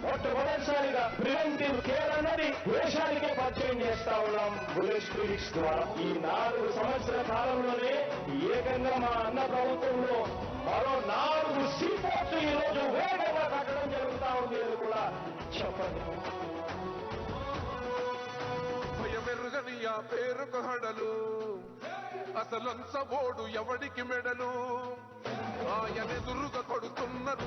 మొట్టమొదటిసారిగా preventive care అన్నది దేశానికే పరిచయం చేస్తా ఉన్నాం. బుల్లెట్ క్లినిక్స్ ద్వారా. ఈ నాలుగు సంవత్సరాల కాలంలోనే ఏకంగా మా అన్న ప్రభుత్వంలో మరో నాలుగు సీపోర్ట్స్ ఈ రోజు వేగంగా కట్టడం జరుగుతా ఉంది అని కూడా చెప్పండి. మెరుగని ఆ పేరుకు హడలు. అసలంచబోడు ఎవడికి మెడలు? ఆయన ఆయనెదురుగా కొడుతున్నారు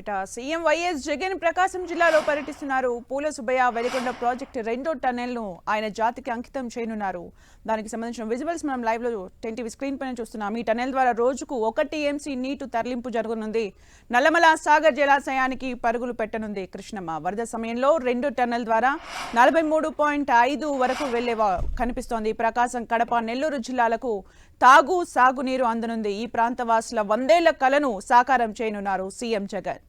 ఇట సీఎం వైఎస్ జగన్ ప్రకాశం జిల్లాలో పర్యటిస్తున్నారు. పూల సుబ్బయ్య వెలికొండ ప్రాజెక్టు రెండో టన్నెల్ను ఆయన జాతికి అంకితం చేయనున్నారు. దానికి సంబంధించిన విజువల్స్ మనం లైవ్లో టెన్ టీవీ స్క్రీన్ పైన చూస్తున్నాం. ఈ టన్నెల్ ద్వారా రోజుకు ఒక టీఎంసీ నీటు తరలింపు జరగనుంది. నల్లమల సాగర్ జలాశయానికి పరుగులు పెట్టనుంది కృష్ణమ్మ. వరద సమయంలో రెండు టన్నెల్ ద్వారా నలభై మూడు పాయింట్ ఐదు వరకు వెళ్ళే కనిపిస్తోంది. ప్రకాశం కడప నెల్లూరు జిల్లాలకు తాగు సాగునీరు అందనుంది. ఈ ప్రాంత వాసుల వందేళ్ళ కలను సాకారం చేయనున్నారు సీఎం జగన్.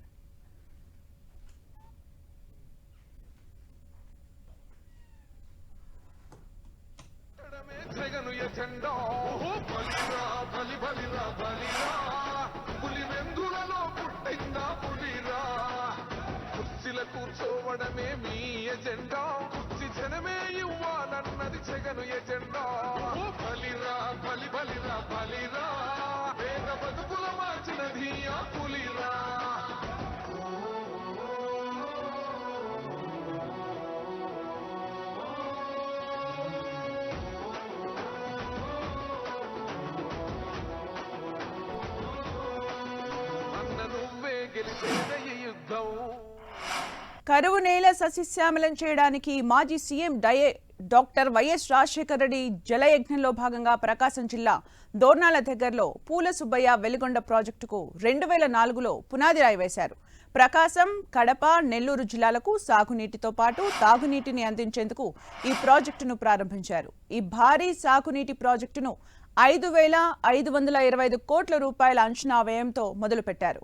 కరువు నేల సస్యశ్యామలం చేయడానికి మాజీ CM డయే doctor Y S Rajasekhara Reddy జలయజ్ఞంలో భాగంగా ప్రకాశం జిల్లా దోర్నాల దగ్గరలో పూల సుబ్బయ్య వెలిగొండ ప్రాజెక్టుకు రెండు వేల నాలుగులో పునాది రాయి వేశారు. ప్రకాశం కడప నెల్లూరు జిల్లాలకు సాగునీటితో పాటు తాగునీటిని అందించేందుకు ఈ ప్రాజెక్టును ప్రారంభించారు. ఈ భారీ సాగునీటి ప్రాజెక్టును ఐదు వేల ఐదు వందల ఇరవై ఐదు కోట్ల రూపాయల అంచనా వ్యయంతో మొదలుపెట్టారు.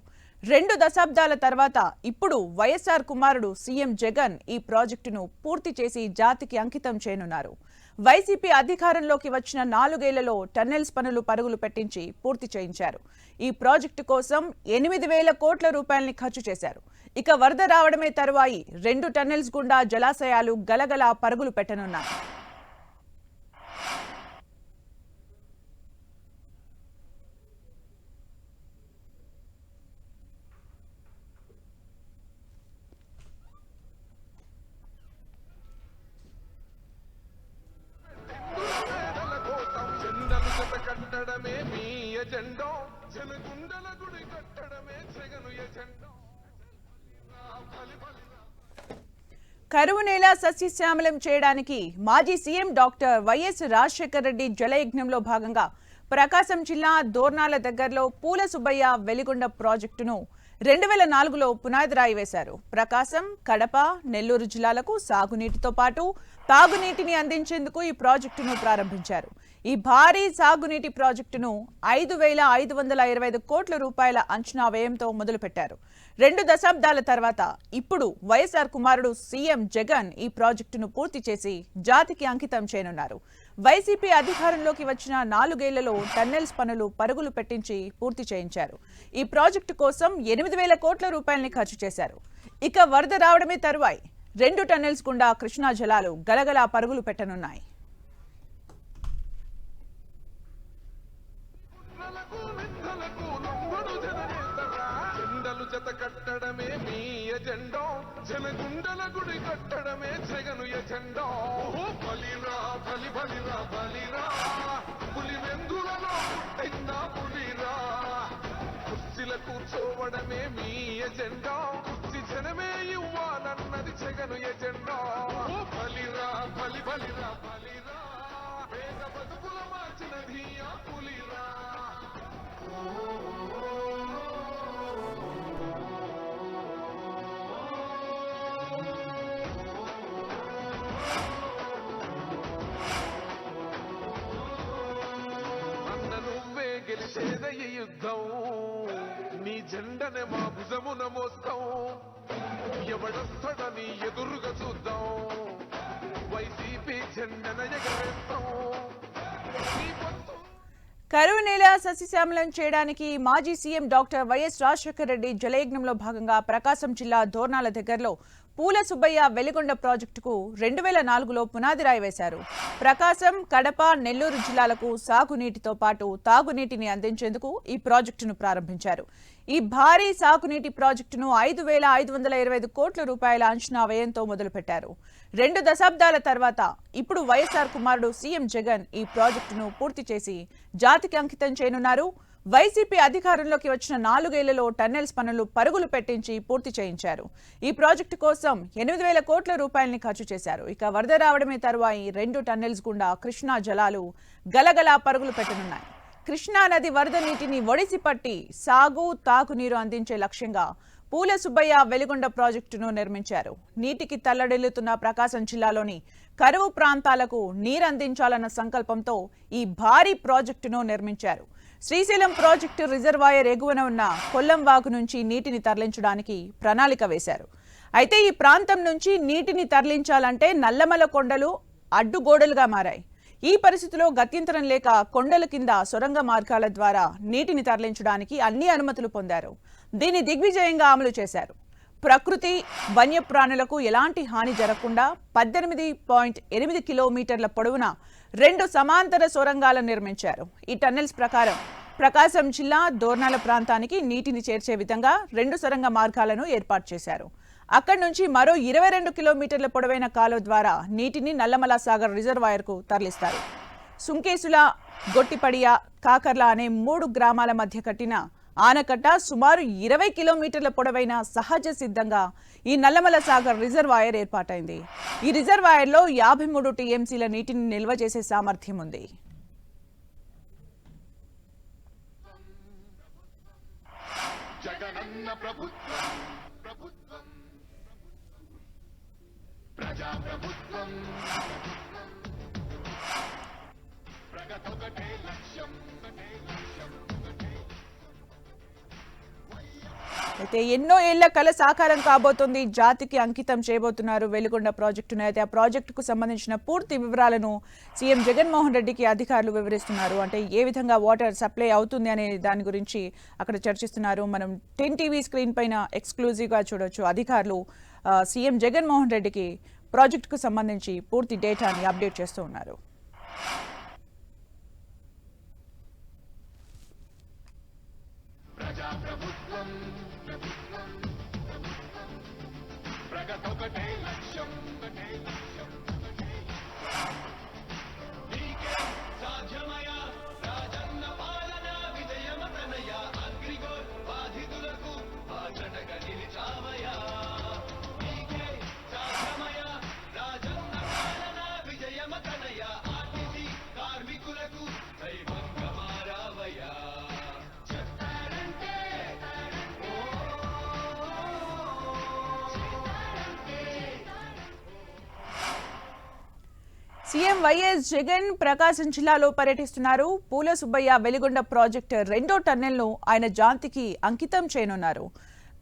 రెండు దశాబ్దాల తర్వాత ఇప్పుడు వైఎస్ఆర్ కుమారుడు సీఎం జగన్ ఈ ప్రాజెక్టును పూర్తి చేసి జాతికి అంకితం చేయనున్నారు. వైసీపీ అధికారంలోకి వచ్చిన నాలుగేళ్ళలో టన్నెల్స్ పనులు పరుగులు పెట్టించి పూర్తి చేయించారు. ఈ ప్రాజెక్టు కోసం ఎనిమిది వేల కోట్ల రూపాయల్ని ఖర్చు చేశారు. ఇక వరద రావడమే తరువాయి రెండు టన్నెల్స్ గుండా జలాశయాలు గలగల పరుగులు పెట్టనున్నాయి. కరువు నేల సస్యశ్యామలం చేయడానికి మాజీ CM doctor YS Rajasekhara Reddy జలయజ్ఞంలో భాగంగా ప్రకాశం జిల్లా దోర్నాల దగ్గరలో పూల సుబ్బయ్య వెలిగొండ ప్రాజెక్టును రెండు వేల నాలుగులో పునాది రాయి వేశారు ప్రకాశం కడప నెల్లూరు జిల్లాలకు సాగునీటితో పాటు తాగునీటిని అందించేందుకు ఈ ప్రాజెక్టును ప్రారంభించారు. ఈ భారీ సాగునీటి ప్రాజెక్టును ఐదు వేల ఐదు వందల ఇరవై ఐదు కోట్ల రూపాయల అంచనా వ్యయంతో మొదలుపెట్టారు. రెండు దశాబ్దాల తర్వాత ఇప్పుడు వైఎస్ఆర్ కుమారుడు సీఎం జగన్ ఈ ప్రాజెక్టును పూర్తి చేసి జాతికి అంకితం చేయనున్నారు. వైసీపీ అధికారంలోకి వచ్చిన నాలుగేళ్ళలో టన్నెల్స్ పనులు పరుగులు పెట్టించి పూర్తి చేయించారు. ఈ ప్రాజెక్టు కోసం ఎనిమిది వేల కోట్ల రూపాయల్ని ఖర్చు చేశారు. ఇక వరద రావడమే తరువాయి. రెండు టన్నెల్స్ గుండా కృష్ణా జలాలు గలగలా పరుగులు పెట్టనున్నాయి. జత కట్టడమే మీ ఎజెండా. జనగుండల గుడి కట్టడమే జగను ఎజెండా. బలిరా బలి బలిరా బలిరా. పులి వెందులలో పుట్టిందా పులిరా? కుర్చీల కూర్చోవడం ఎజెండా. కుర్చి జనమే ఇవ్వాలన్నది జగను ఎజెండా. బలిరా బలి బలిరా బలిరా. పేద బతుకుల మార్చినది ఆ పులిరా. నువ్వే గెలిచేదయ్య యుద్ధం. నీ జెండనే మా భుజమున మోస్తాం. ఎవడొస్తాడని ఎదురుగా చూద్దాం. వైసీపీ జెండన ఎగరేస్తాం. కరువు నేల సస్యశ్యామలం చేయడానికి మాజీ CM doctor YS Rajasekhara Reddy జలయజ్ఞంలో భాగంగా ప్రకాశం జిల్లా దోర్నాల దగ్గరలో పూల సుబ్బయ్య వెలిగొండ ప్రాజెక్టుకు రెండు వేల నాలుగులో పునాది రాయి వేశారు. ప్రకాశం కడప నెల్లూరు జిల్లాలకు సాగునీటితో పాటు తాగునీటిని అందించేందుకు ఈ ప్రాజెక్టును ప్రారంభించారు. ఈ భారీ సాగునీటి ప్రాజెక్టును ఐదు వేల ఐదు వందల ఇరవై ఐదు కోట్ల రూపాయల అంచనా వ్యయంతో మొదలుపెట్టారు. రెండు దశాబ్దాల తర్వాత ఇప్పుడు వైఎస్ఆర్ కుమారుడు సీఎం జగన్ ఈ ప్రాజెక్టును పూర్తి చేసి జాతికి అంకితం చేయనున్నారు. వైసీపీ అధికారంలోకి వచ్చిన నాలుగేళ్ళలో టన్నెల్స్ పనులు పరుగులు పెట్టించి పూర్తి చేయించారు. ఈ ప్రాజెక్టు కోసం ఎనిమిది వేల కోట్ల రూపాయలని ఖర్చు చేశారు. ఇక వరద రావడమే తరువాయి రెండు టన్నెల్స్ గుండా కృష్ణా జలాలు గలగలా పరుగులు పెట్టనున్నాయి. కృష్ణా నది వరద నీటిని ఒడిసి పట్టి సాగు తాగునీరు అందించే లక్ష్యంగా పూల సుబ్బయ్య వెలుగొండ ప్రాజెక్టును నిర్మించారు. నీటికి తల్లడిల్లుతున్న ప్రకాశం జిల్లాలోని కరువు ప్రాంతాలకు నీరందించాలన్న సంకల్పంతో ఈ భారీ ప్రాజెక్టును నిర్మించారు. శ్రీశైలం ప్రాజెక్టు రిజర్వాయర్ ఎగువన ఉన్న కొల్లం వాగు నుంచి నీటిని తరలించడానికి ప్రణాళిక వేశారు. అయితే ఈ ప్రాంతం నుంచి నీటిని తరలించాలంటే నల్లమల కొండలు అడ్డుగోడలుగా మారాయి. ఈ పరిస్థితిలో గత్యంతరం లేక కొండల కింద సొరంగ మార్గాల ద్వారా నీటిని తరలించడానికి అన్ని అనుమతులు పొందారు. దీన్ని దిగ్విజయంగా అమలు చేశారు. ప్రకృతి వన్యప్రాణులకు ఎలాంటి హాని జరగకుండా పద్దెనిమిది పాయింట్ ఎనిమిది కిలోమీటర్ల పొడవున రెండు సమాంతర సొరంగాలను నిర్మించారు. ఈ టన్నెల్స్ ప్రకారం ప్రకాశం జిల్లా దోర్నాల ప్రాంతానికి నీటిని చేర్చే విధంగా రెండు సొరంగ మార్గాలను ఏర్పాటు చేశారు. అక్కడి నుంచి మరో ఇరవై రెండు కిలోమీటర్ల పొడవైన కాలువ ద్వారా నీటిని నల్లమల సాగర్ రిజర్వాయర్కు తరలిస్తారు. సుంకేసుల గొట్టిపడియ కాకర్ల అనే మూడు గ్రామాల మధ్య కట్టిన ఆనకట్ట సుమారు ఇరవై కిలోమీటర్ల పొడవైన సహజ సిద్ధంగా ఈ నల్లమల సాగర్ రిజర్వాయర్ ఏర్పాటైంది. ఈ రిజర్వాయర్లో యాభై మూడు టీఎంసీల నీటిని నిల్వ చేసే సామర్థ్యం ఉంది. ప్రజాప్రభుత్వం. అయితే ఎన్నో ఏళ్ళ కళ సాకారం కాబోతోంది. జాతికి అంకితం చేయబోతున్నారు వెలుగొండ ప్రాజెక్టును అయితే ఆ ప్రాజెక్టుకు సంబంధించిన పూర్తి వివరాలను సీఎం జగన్మోహన్ రెడ్డికి అధికారులు వివరిస్తున్నారు. అంటే ఏ విధంగా వాటర్ సప్లై అవుతుంది అనే దాని గురించి అక్కడ చర్చిస్తున్నారు. మనం టెన్ టీవీ స్క్రీన్ పైన ఎక్స్క్లూజివ్గా చూడొచ్చు. అధికారులు సీఎం జగన్మోహన్ రెడ్డికి ప్రాజెక్టుకు సంబంధించి పూర్తి డేటాని అప్డేట్ చేస్తూ ఉన్నారు. వైఎస్ జగన్ ప్రకాశం జిల్లాలో పర్యటిస్తున్నారు. పూల సుబ్బయ్య వెలిగొండ ప్రాజెక్టు రెండో టన్నెల్ను ఆయన జాంతికి అంకితం చేయనున్నారు.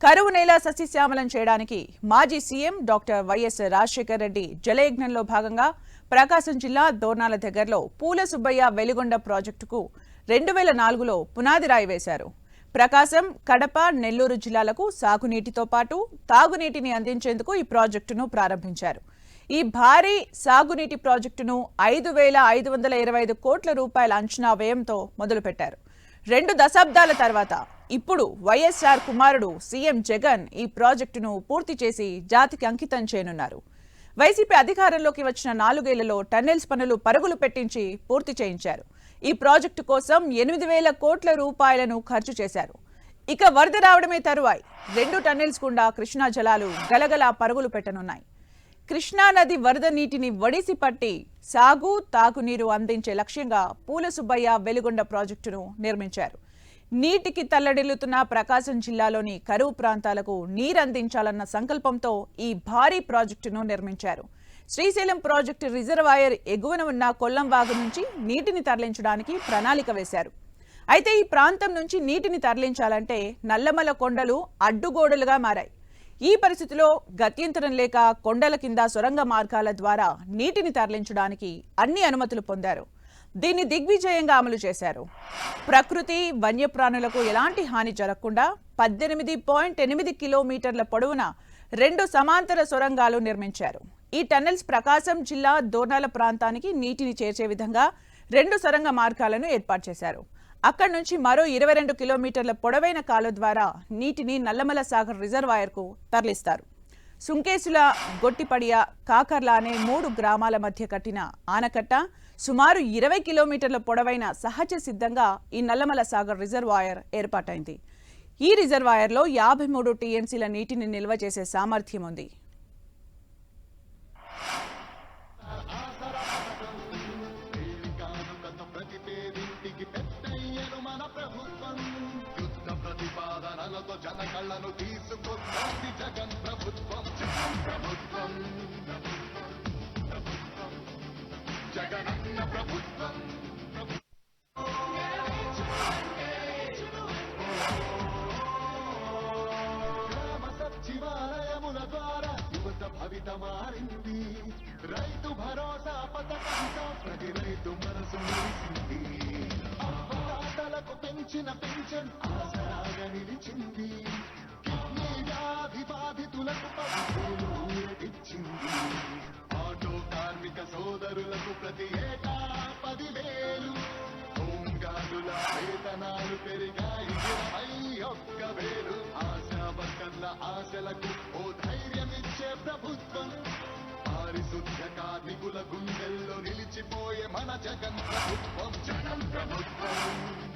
కరువు నేల సస్యశ్యామలం చేయడానికి మాజీ CM doctor YS Rajasekhar Reddy జలయజ్ఞంలో భాగంగా ప్రకాశం జిల్లా దోర్నాల దగ్గరలో పూల సుబ్బయ్య వెలిగొండ ప్రాజెక్టుకు రెండు వేల నాలుగులో పునాది రాయి వేశారు. ప్రకాశం కడప నెల్లూరు జిల్లాలకు సాగునీటితో పాటు తాగునీటిని అందించేందుకు ఈ ప్రాజెక్టును ప్రారంభించారు. ఈ భారీ సాగునీటి ప్రాజెక్టును ఐదు వేల ఐదు వందల ఇరవై ఐదు కోట్ల రూపాయల అంచనా వ్యయంతో మొదలుపెట్టారు. రెండు దశాబ్దాల తర్వాత ఇప్పుడు వైఎస్ఆర్ కుమారుడు సీఎం జగన్ ఈ ప్రాజెక్టును పూర్తి చేసి జాతికి అంకితం చేయనున్నారు. వైసీపీ అధికారంలోకి వచ్చిన నాలుగేళ్ళలో టన్నెల్స్ పనులు పరుగులు పెట్టించి పూర్తి చేయించారు. ఈ ప్రాజెక్టు కోసం ఎనిమిది వేల కోట్ల రూపాయలను ఖర్చు చేశారు. ఇక వరద రావడమే తరువాయి. రెండు టన్నెల్స్ గుండా కృష్ణా జలాలు గలగలా పరుగులు పెట్టనున్నాయి. కృష్ణా నది వరద నీటిని వడిసి పట్టి సాగు తాగునీరు అందించే లక్ష్యంగా పూల సుబ్బయ్య వెలుగొండ ప్రాజెక్టును నిర్మించారు. నీటికి తల్లడిల్లుతున్న ప్రకాశం జిల్లాలోని కరువు ప్రాంతాలకు నీరందించాలన్న సంకల్పంతో ఈ భారీ ప్రాజెక్టును నిర్మించారు. శ్రీశైలం ప్రాజెక్టు రిజర్వాయర్ ఎగువన ఉన్న కొల్లం వాగు నుంచి నీటిని తరలించడానికి ప్రణాళిక వేశారు. అయితే ఈ ప్రాంతం నుంచి నీటిని తరలించాలంటే నల్లమల కొండలు అడ్డుగోడలుగా మారాయి. ఈ పరిస్థితిలో గత్యంతరం లేక కొండల కింద సొరంగ మార్గాల ద్వారా నీటిని తరలించడానికి అన్ని అనుమతులు పొందారు. దీన్ని దిగ్విజయంగా అమలు చేశారు. ప్రకృతి వన్యప్రాణులకు ఎలాంటి హాని జరగకుండా పద్దెనిమిది పాయింట్ ఎనిమిది కిలోమీటర్ల పొడవున రెండు సమాంతర సొరంగాలు నిర్మించారు. ఈ టన్నెల్స్ ప్రకాశం జిల్లా దోర్నాల ప్రాంతానికి నీటిని చేర్చే విధంగా రెండు సొరంగ మార్గాలను ఏర్పాటు చేశారు. అక్కడి నుంచి మరో ఇరవై రెండు కిలోమీటర్ల పొడవైన కాలువ ద్వారా నీటిని నల్లమల సాగర్ రిజర్వాయర్కు తరలిస్తారు. సుంకేసుల గొట్టిపడియ కాకర్ల అనే మూడు గ్రామాల మధ్య కట్టిన ఆనకట్ట సుమారు ఇరవై కిలోమీటర్ల పొడవైన సహజ సిద్ధంగా ఈ నల్లమల సాగర్ రిజర్వాయర్ ఏర్పాటైంది. ఈ రిజర్వాయర్లో యాభై మూడు టీఎంసీల నీటిని నిల్వ చేసే సామర్థ్యం ఉంది. జన కళ్ళను తీసుకొస్తుంది జగన్ ప్రభుత్వం. జగన్ ప్రభుత్వం జగనన్న ప్రభుత్వం. సచివాలయముల ద్వారా యువత భవిత మారింది. రైతు భరోసా పథకంతో ప్రతి రైతు మనసు మురిసింది. అవ్వతాతలకు పెంచిన పెన్షన్ ఆసరాగా నిలిచింది. కిడ్నీ వ్యాధి బాధితులకు పదివేలు ఆటో కార్మిక సోదరులకు ప్రతి ఏటా పదివేలు. హోంగారుల వేతనాలు పెరిగాయి ఇరవై ఒక్క వేలు. ఆశా వర్కర్ల ఆశలకు ఓ ధైర్యమిచ్చే ప్రభుత్వం. పారిశుద్ధ కార్మికుల గుండెల్లో నిలిచిపోయే మన జగన్ ప్రభుత్వం. జగన్ ప్రభుత్వం.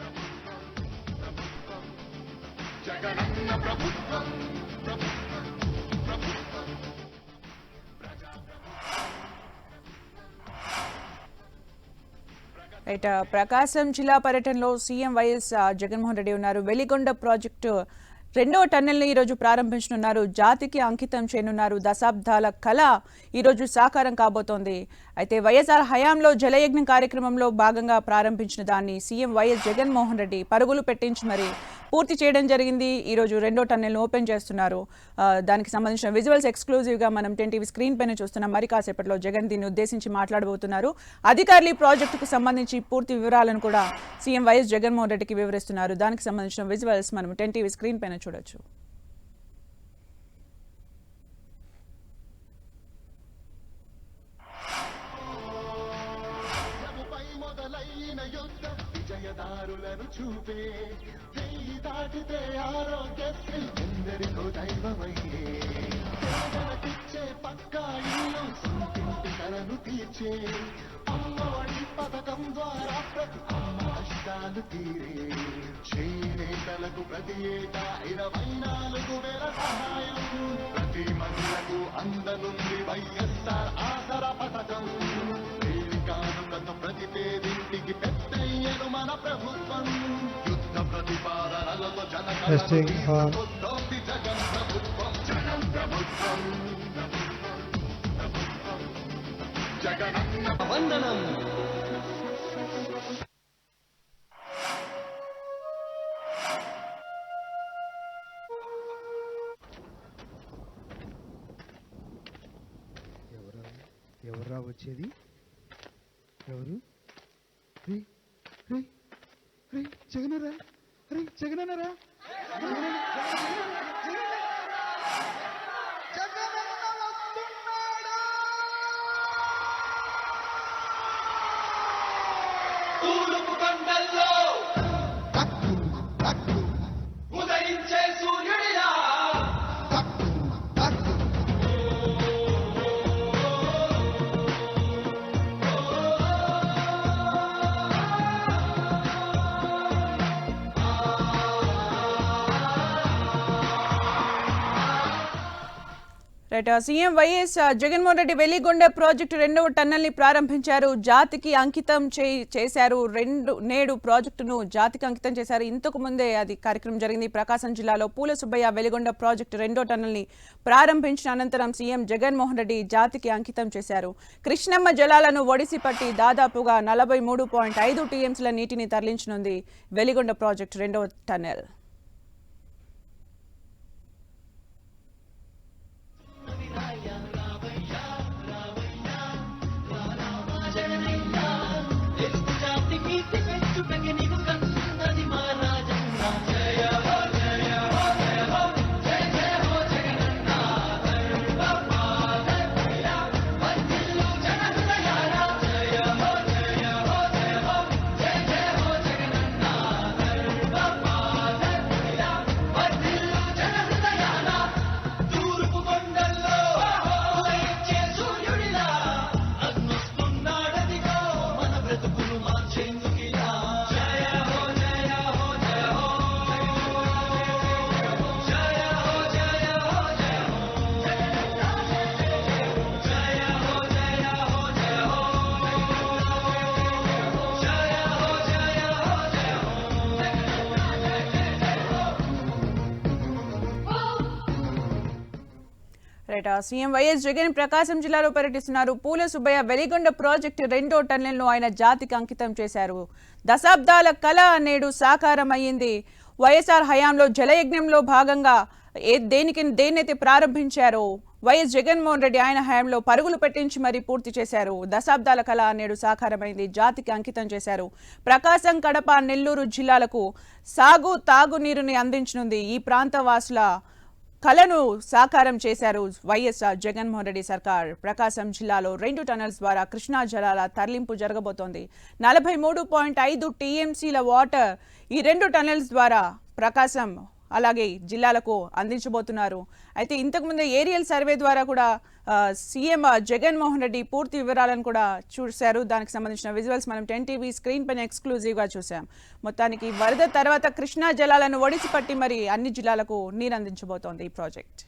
రైట్ ప్రకాశం జిల్లా పర్యటనలో సీఎం వైఎస్ జగన్మోహన్ రెడ్డి ఉన్నారు. వెలిగొండ ప్రాజెక్టు రెండవ టన్నెల్ని ఈరోజు ప్రారంభించనున్నారు. జాతికి అంకితం చేయనున్నారు. దశాబ్దాల కళ ఈరోజు సాకారం కాబోతోంది. అయితే వైఎస్ఆర్ హయాంలో జలయజ్ఞం కార్యక్రమంలో భాగంగా ప్రారంభించిన దాన్ని సీఎం వైఎస్ జగన్మోహన్ రెడ్డి పరుగులు పెట్టించి మరి పూర్తి చేయడం జరిగింది. ఈరోజు రెండో టన్నెల్ను ఓపెన్ చేస్తున్నారు. దానికి సంబంధించిన విజువల్స్ ఎక్స్క్లూజివ్గా మనం టెన్ టీవీ స్క్రీన్ పైన చూస్తున్నాం. మరి కాసేపట్లో జగన్ దీన్ని ఉద్దేశించి మాట్లాడబోతున్నారు. అధికారులు ఈ ప్రాజెక్టుకు సంబంధించి పూర్తి వివరాలను కూడా సీఎం వైఎస్ జగన్మోహన్ రెడ్డికి వివరిస్తున్నారు. దానికి సంబంధించిన విజువల్స్ మనం టెన్ టీవీ స్క్రీన్ పైన చూడొచ్చు. మొదలైన విజయదారులను చూపే వెయ్యి దాటితే ఆరోగ్యశ్రీ ఎందరికో దైవమయ్యే. పేదలకిచ్చే పక్కా ఇల్లు సొంతింటి కలను తీర్చే. అమ్మఒడి పథకం ద్వారా ప్రతి అమ్మ కష్టాలు చేనేతలకు ప్రతి ఏటా ఇరవై నాలుగు వేల సహాయం. ప్రతి మహిళకు అందనుంది వైఎస్ఆర్ ఆసరా పథకం. కానుకతో ప్రతి పేదింటికి పెద్దయ్యను మన ప్రభుత్వం. యుద్ధ ప్రతిపాదనలతో జన on. జగన్ ప్రభుత్వం. జగన్ ప్రభుత్వం. జగనన్న వందనం. ఎవర్రా వచ్చేది? ఎవరు? రే రే రే జగనరా రే జగనరా right CM YS Jaganmohan Reddy Veligonda project రెండవ టన్నెల్ని ప్రారంభించారు. జాతికి అంకితం చే- చేశారు. రెండు నేడు ప్రాజెక్టును జాతికి అంకితం చేశారు. ఇంతకు ముందే అది కార్యక్రమం జరిగింది. ప్రకాశం జిల్లాలో పూల సుబ్బయ్య వెలిగొండ ప్రాజెక్టు రెండో టన్నెల్ని ప్రారంభించిన అనంతరం సీఎం జగన్మోహన్ రెడ్డి జాతికి అంకితం చేశారు. కృష్ణమ్మ జలాలను ఒడిసి పట్టి దాదాపుగా నలభై మూడు పాయింట్ ఐదు టీఎంసీల నీటిని తరలించనుంది వెలిగొండ ప్రాజెక్టు రెండవ tunnel. Right CM YS Jagan Prakasam జిల్లాలో పర్యటిస్తున్నారు. పూల సుబ్బయ్య వెలిగొండ ప్రాజెక్టు రెండో టన్నెల్ను ఆయన జాతికి అంకితం చేశారు. దశాబ్దాల కళ నేడు సాకారం అయ్యింది వైఎస్ఆర్ హయాంలో జలయజ్ఞంలో భాగంగా ఏ దేనికి దేన్నైతే ప్రారంభించారో వైఎస్ జగన్మోహన్ రెడ్డి ఆయన హయాంలో పరుగులు పెట్టించి మరీ పూర్తి చేశారు. దశాబ్దాల కళ నేడు సాకారమైంది. జాతికి అంకితం చేశారు. ప్రకాశం కడప నెల్లూరు జిల్లాలకు సాగు తాగునీరుని అందించనుంది. ఈ ప్రాంత వాసుల కలను సాకారం చేశారు వైఎస్ఆర్ జగన్మోహన్ రెడ్డి సర్కార్. ప్రకాశం జిల్లాలో రెండు టనల్స్ ద్వారా కృష్ణా జలాల తరలింపు జరగబోతోంది. నలభై మూడు పాయింట్ ఐదు టీఎంసీల వాటర్ ఈ రెండు టనల్స్ ద్వారా ప్రకాశం అలాగే జిల్లాలకు అందించబోతున్నారు. అయితే ఇంతకుముందు ఏరియల్ సర్వే ద్వారా కూడా సీఎం జగన్మోహన్ రెడ్డి పూర్తి వివరాలను కూడా చూశారు. దానికి సంబంధించిన విజువల్స్ మనం టెన్ టీవీ స్క్రీన్ పైన ఎక్స్క్లూజివ్గా చూసాం మొత్తానికి వరద తర్వాత కృష్ణా జలాలను ఒడిసిపట్టి మరి అన్ని జిల్లాలకు నీరు అందించబోతోంది ఈ ప్రాజెక్ట్.